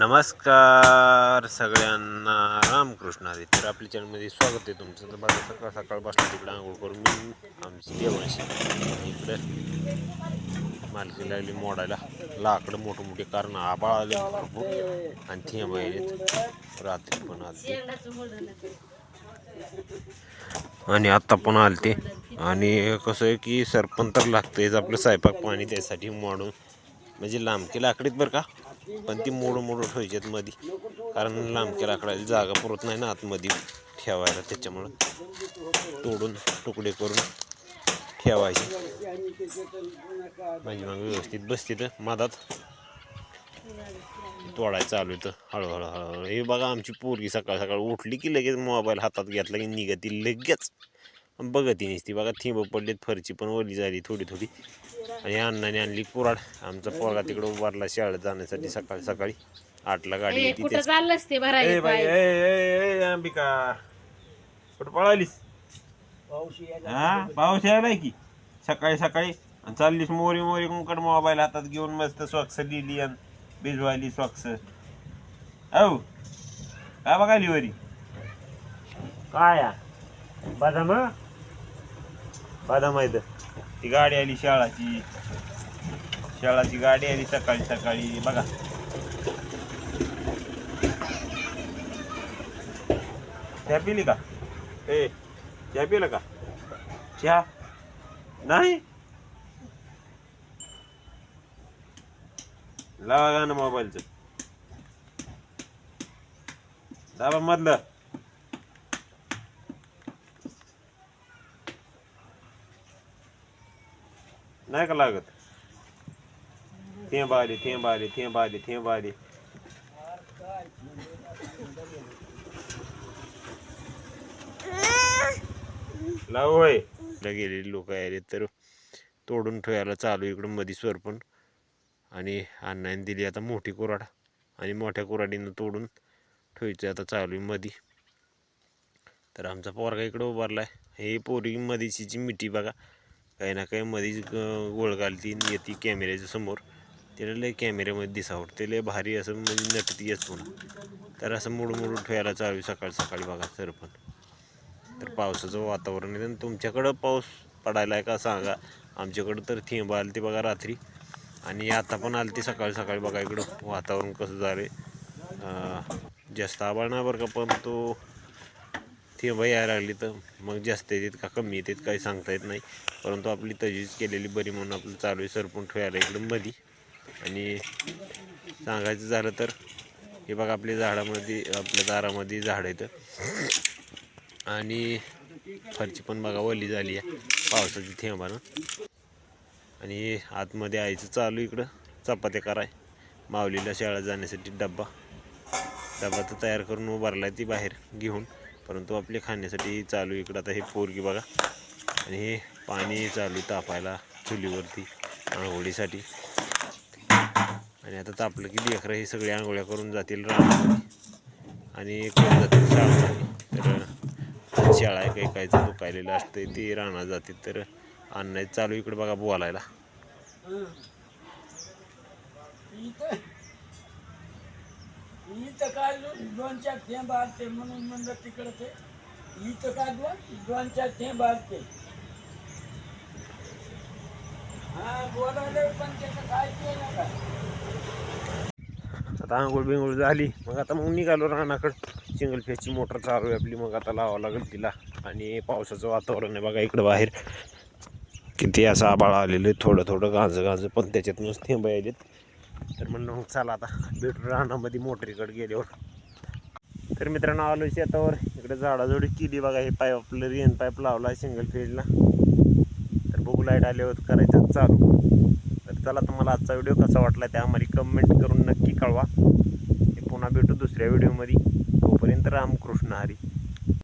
नमस्कार सगळ्यांना. रामकृष्ण हरी तर आपल्या चॅनलमध्ये स्वागत आहे तुमचं. तर माझं सकाळ सकाळ तिकडं आंघोळ करून मी आमची देवांशी. इकडे मालकी लागली मोडायला. लाकडं मोठं मोठे कारण आबाळ आले भरपूर आणि थिंब आहेत रात्री पण आलते. आणि आत्ता पण आलते. आणि कसं आहे की सरपंच तर लागतेच आपलं स्वयंपाक पाणी त्यासाठी मोडून म्हणजे लांबकी लाकडीत बरं का? पण ती मोडं मोडून ठेवायची मध्ये कारण लांबक्या लाकडाला जागा पुरत नाही ना आतमध्ये ठेवायला त्याच्यामुळं. तोडून तुकडे करून ठेवायचे. म्हणजे मग व्यवस्थित बसते तर मधात तोडायचं चालू येतं हळूहळू हळूहळू. हे बघा आमची पोरगी सकाळ सकाळ उठली की लगेच मोबाईल हातात घेतला की निघती लगेच. बघत नसती. बघा थिंब पडलीत फरची पण ओली झाली थोडी थोडी आणि अण्णाने आणली कुराड आमचा पोरगा तिकडे उभारला शाळेत जाण्यासाठी सकाळी सकाळी. आठला गाडी येते कुठं ते भरायला अंबिका. कुठं पळालीस? हा? पाऊस यायलाय की? सकाळी सकाळी. आणि चाललीस मोरी मोरी कुंकड मोबाईल हातात घेऊन मस्त स्वक्स लिहिली आणि भिजवायली स्वक्स औ काय बघायली वरी? काय बदाम? बदाम आहे. ती गाडी आली शाळाची. शाळाची गाडी आली सकाळी सकाळी. बघा. चहा पिली का? ए चहा पिलं का? चहा? नाही? लावा गाणं मोबाईलचं. दाबा मधलं. नाही का लागत? थेंब आली थेंब आली थेंब आली थेंब आली लाव होय. गेलेली लोक आले तर तोडून ठेवायला चालू इकडं मधी सरपण आणि अण्णाने दिली आता मोठी कुराड आणि मोठ्या कुराडीनं तोडून ठेवायचं आता चालू आहे मधी. तर आमचा पोरगा इकडं उभारला आहे हे पोरी मधीची जी मिठी बघा. काही ना काही मधीच गोळ घालती येते कॅमेऱ्याच्या समोर. त्याला लय कॅमेऱ्यामध्ये दिसावट ते लय भारी असं म्हणजे नटती येत असतो तर असं मोडून मोडून ठेवायला चालू आहे सकाळ सकाळी बघा सर पण. तर पावसाचं वातावरण आहे. आणि तुमच्याकडं पाऊस पडायला आहे का सांगा. आमच्याकडं तर थेंब आली ते बघा रात्री. आणि आता पण आली ते सकाळी सकाळी बघा इकडं वातावरण कसं झालं आहे जास्त आबाळ नाही बरं का पण तो थेंब यायला लागली तर मग जास्त येतात का कमी येतात काही सांगता येत नाही. परंतु आपली तजवीज केलेली बरी म्हणून आपलं चालू आहे. सरपून ठेवायला इकडं मधी. आणि सांगायचं झालं तर हे बघा आपल्या झाडामध्ये आपल्या दारामध्ये झाड आहेत. आणि फरची पण बघा ओली झाली आहे. पावसाची थेंबानं आणि आतमध्ये आईचं चालू इकडं. चपात्या कराय. माऊलीला शाळा जाण्यासाठी डब्बा. डबा तर तयार करून उभारला ती बाहेर घेऊन. परंतु आपले खाण्यासाठी चालू इकडं. आता हे पोरगी बघा. आणि हे पाणी चालू तापायला चुलीवरती आंघोळीसाठी. आणि आता तापलं की लेकरं हे सगळे आंघोळ्या करून जातील रानामध्ये. आणि करून जातील शाळामध्ये. तर शाळा आहे काही काहीचं दुखायलेलं असते ते रानात जाते तर अन्न चालू इकडं बघा बोलायला. इथं काय दोन दोन चार थेंब आलते म्हणून म्हणलं तिकडं ते. इथं काय दोन दोन चार थेंब आलते. हा बोलायला पण त्याचं काय केलं का आता आंघोळ बिंघोळ झाली. मग आता मग निघालो रानाकडं. सिंगल फेसची मोटर चालू आहे आपली. मग आता लावावं लागेल तिला. आणि पावसाचं वातावरण आहे बघा इकडं बाहेर. किती असं आबाळ आलेलं आहे. थोडं थोडं गाजं गाजं. पण त्याच्यातूनच थेंब यायलेत. तर म्हणणं मग चला आता. भेटू रानामध्ये मोटरीकडे गेल्यावर. तर मित्रांनो आलो शेतावर. इकडे झाडाझोडी केली बघा हे पाईप आपलं रेन पाईप लावला आहे सिंगल फेजला तर बघू लाइट आल्यावर करायचं चालू. तर चला तुम्हाला आजचा व्हिडिओ कसा वाटला ते आम्हाला कमेंट करून नक्की कळवा. पुन्हा भेटू दुसऱ्या व्हिडिओमध्ये तोपर्यंत रामकृष्ण हरी.